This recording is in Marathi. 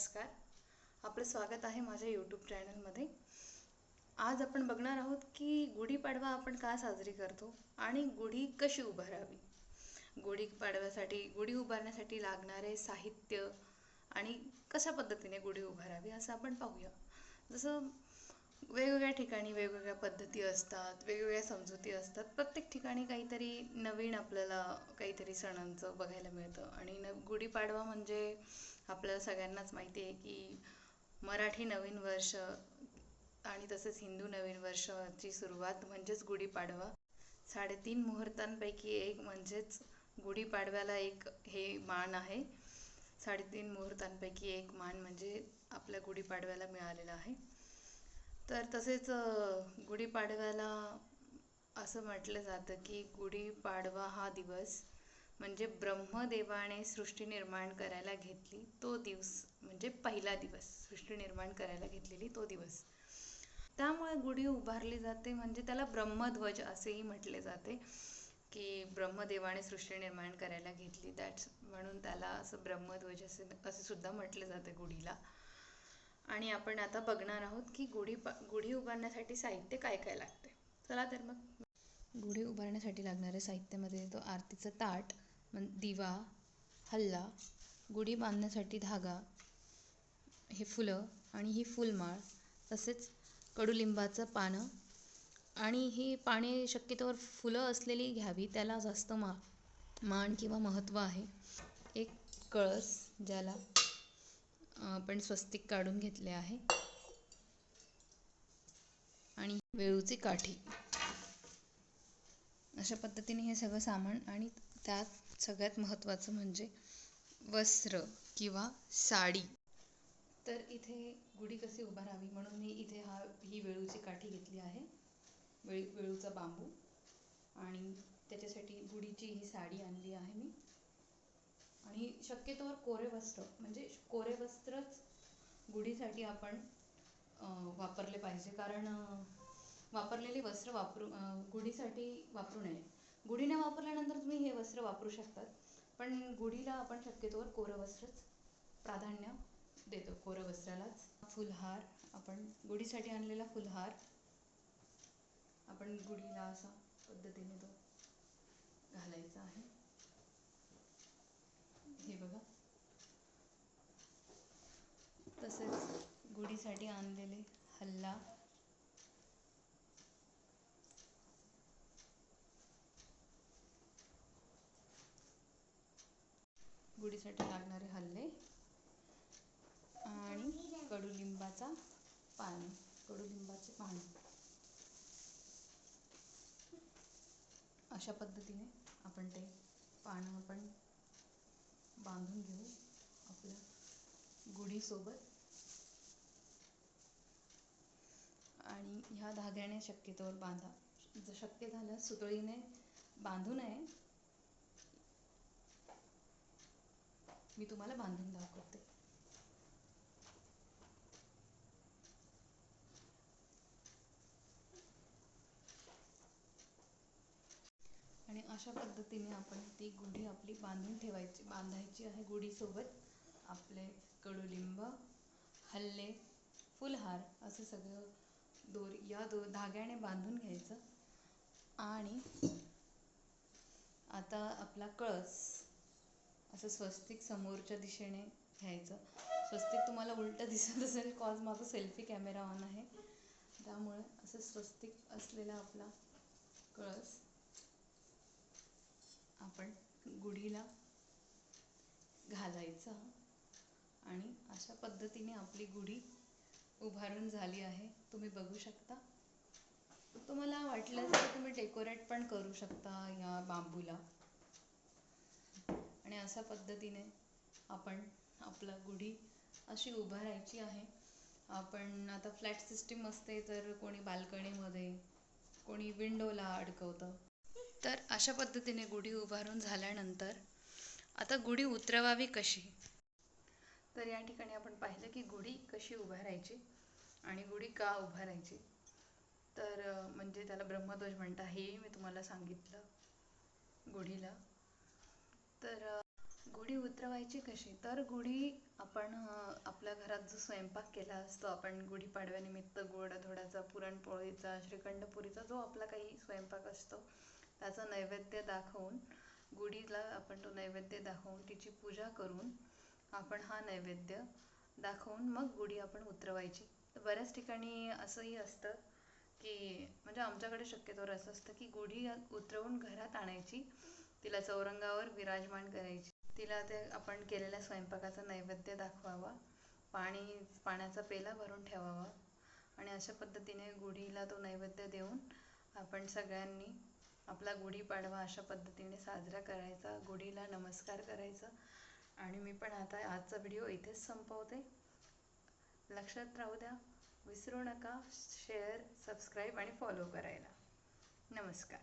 नमस्कार. आपलं स्वागत आहे माझ्या यूट्यूब चॅनलमध्ये आज आपण बघणार आहोत की गुढीपाडवा आपण का साजरी करतो आणि गुढी कशी उभारावी? गुढीपाडव्यासाठी गुढी उभारण्यासाठी लागणारे साहित्य आणि कशा पद्धतीने गुढी उभारावी असं आपण पाहूया. जसं वेगवेगळ्या ठिकाणी वेगवेगळ्या पद्धती असतात वेगवेगळ्या समजुती असतात. प्रत्येक ठिकाणी काहीतरी नवीन आपल्याला काहीतरी सणांचं बघायला मिळतं. आणि न गुढीपाडवा म्हणजे आपल्याला सगळ्यांनाच माहिती आहे की मराठी नवीन वर्ष आणि तसेच हिंदू नवीन वर्षाची सुरुवात म्हणजेच गुढीपाडवा. साडेतीन मुहूर्तांपैकी एक म्हणजेच गुढीपाडव्याला एक हे मान आहे. साडेतीन मुहूर्तांपैकी एक मान म्हणजे आपल्या गुढीपाडव्याला मिळालेला आहे. तर तसेच गुढीपाडव्याला असं म्हटलं जातं की गुढीपाडवा हा दिवस म्हणजे ब्रह्मदेवाने सृष्टी निर्माण करायला घेतली तो दिवस म्हणजे पहिला दिवस सृष्टी निर्माण करायला घेतलेली तो दिवस. त्यामुळे गुढी उभारली जाते म्हणजे त्याला ब्रह्मध्वज असेही म्हटले जाते की ब्रह्मदेवाने सृष्टी निर्माण करायला घेतली. दॅट्स म्हणून त्याला असं ब्रह्मध्वज असे असे सुद्धा म्हटले जाते गुढीला. आणि आपण आता बघणार आहोत की गुढी पा गुढी उभारण्यासाठी साहित्य काय काय लागते. चला तर मग. गुढी उभारण्यासाठी लागणाऱ्या साहित्यामध्ये येतो आरतीचं ताट मग दिवा हल्ला गुढी बांधण्यासाठी धागा हे फुलं आणि ही फुलमाळ तसेच कडुलिंबाचं पानं आणि ही पाने शक्यतोवर फुलं असलेली घ्यावी त्याला जास्त मा मान किंवा महत्त्व आहे. एक कळस ज्याला आपण स्वस्तिक काढून घेतले आहे. आणि वेळूची काठी. अशा पद्धतीने हे सगळं सामान आणि त्यात सगळ्यात महत्त्वाचं म्हणजे वस्त्र किंवा साडी. तर इथे गुढी कशी उभारावी म्हणून मी इथे हा ही वेळूची काठी घेतली आहे. वेळू वेळूचा बांबू. आणि त्याच्यासाठी गुढीची ही साडी आणली आहे मी. आणि शक्यतोवर कोरे वस्त्र म्हणजे कोरे वस्त्रच गुढीसाठी आपण वापरले पाहिजे. कारण वापरलेले वस्त्र वापरू गुढीसाठी वापरू नये. गुढी न वापरल्यानंतर तुम्ही हे वस्त्र वापरू शकतात. पण गुढीला आपण शक्यतोवर कोरं वस्त्रच प्राधान्य देतो. कोरं वस्त्रालाच. फुलहार आपण गुढीसाठी आणलेला फुलहार आपण गुढीला असा पद्धतीने तो घालायचा आहे हे बघा तसेच गुढीसाठी आणलेले हल्ला. गुढीसाठी लागणारे हल्ले आणि कडुलिंबाचा पान कडुलिंबाचे पान. अशा पद्धतीने आपण ते पानं आपण बांधून घेऊ आपल्या गुढीसोबत आणि ह्या धाग्याने शक्यतोवर बांधा. जर शक्य झालं सुतळीने बांधू नये. मी तुम्हाला बांधून दाखवते. आणि अशा पद्धतीने आपण ती गुढी आपली बांधून ठेवायची बांधायची आहे. गुढीसोबत आपले कडुलिंब हल्ले फुलहार असं सगळं दोरी या दो धाग्याने बांधून घ्यायचं. आणि आता आपला कळस असं स्वस्तिक समोरच्या दिशेने घ्यायचं. स्वस्तिक तुम्हाला उलटं दिसत असेल कॉज माझा सेल्फी कॅमेरा ऑन आहे. त्यामुळे असं स्वस्तिक असलेला आपला कळस आपण गुढीला घालायचा. आणि अशा पद्धतीने आपली गुढी उभारून झाली आहे. तुम्ही बघू शकता. तुम्हाला वाटलं तर तुम्ही डेकोरेट पण करू शकता या बांबूला. आणि अशा पद्धतीने आपण आपला गुढी अशी उभारायची आहे. आपण आता फ्लॅट सिस्टीम असते तर कोणी बाल्कनीमध्ये कोणी विंडोला अडकवतं. तर अशा पद्धतीने गुढी उभारून झाल्यानंतर आता गुढी उतरवावी कशी? तर या ठिकाणी आपण पाहिलं की गुढी कशी उभारायची आणि गुढी का उभारायची. तर म्हणजे त्याला ब्रह्मध्वज म्हणता हेही मी तुम्हाला सांगितलं गुढीला. तर गुढी उतरवायची कशी? तर गुढी आपण आपल्या घरात जो स्वयंपाक केला असतो आपण गुढीपाडव्यानिमित्त गोडाधोडाचा पुरणपोळीचा श्रीखंडपुरीचा जो आपला काही स्वयंपाक असतो त्याचा नैवेद्य दाखवून गुढीला आपण तो नैवेद्य दाखवून तिची पूजा करून आपण हा नैवेद्य दाखवून मग गुढी आपण उतरवायची. तर बऱ्याच ठिकाणी असंही असतं की म्हणजे आमच्याकडे शक्यतोवर असं असतं की गुढी उतरवून घरात आणायची तिला चौरंगावर विराजमान करायची. तिला ते आपण केलेल्या स्वयंपाकाचा नैवेद्य दाखवावा पाणी पाण्याचा पेला भरून ठेवावा आणि अशा पद्धतीने गुढीला तो नैवेद्य देऊन आपण सगळ्यांनी आपला गुढीपाडवा अशा पद्धतीने साजरा करायचा गुढीला नमस्कार करायचा. आणि मी पण आता आजचा व्हिडिओ इथेच संपवते. लक्षात राहू द्या विसरू नका शेअर सबस्क्राईब आणि फॉलो करायला. नमस्कार.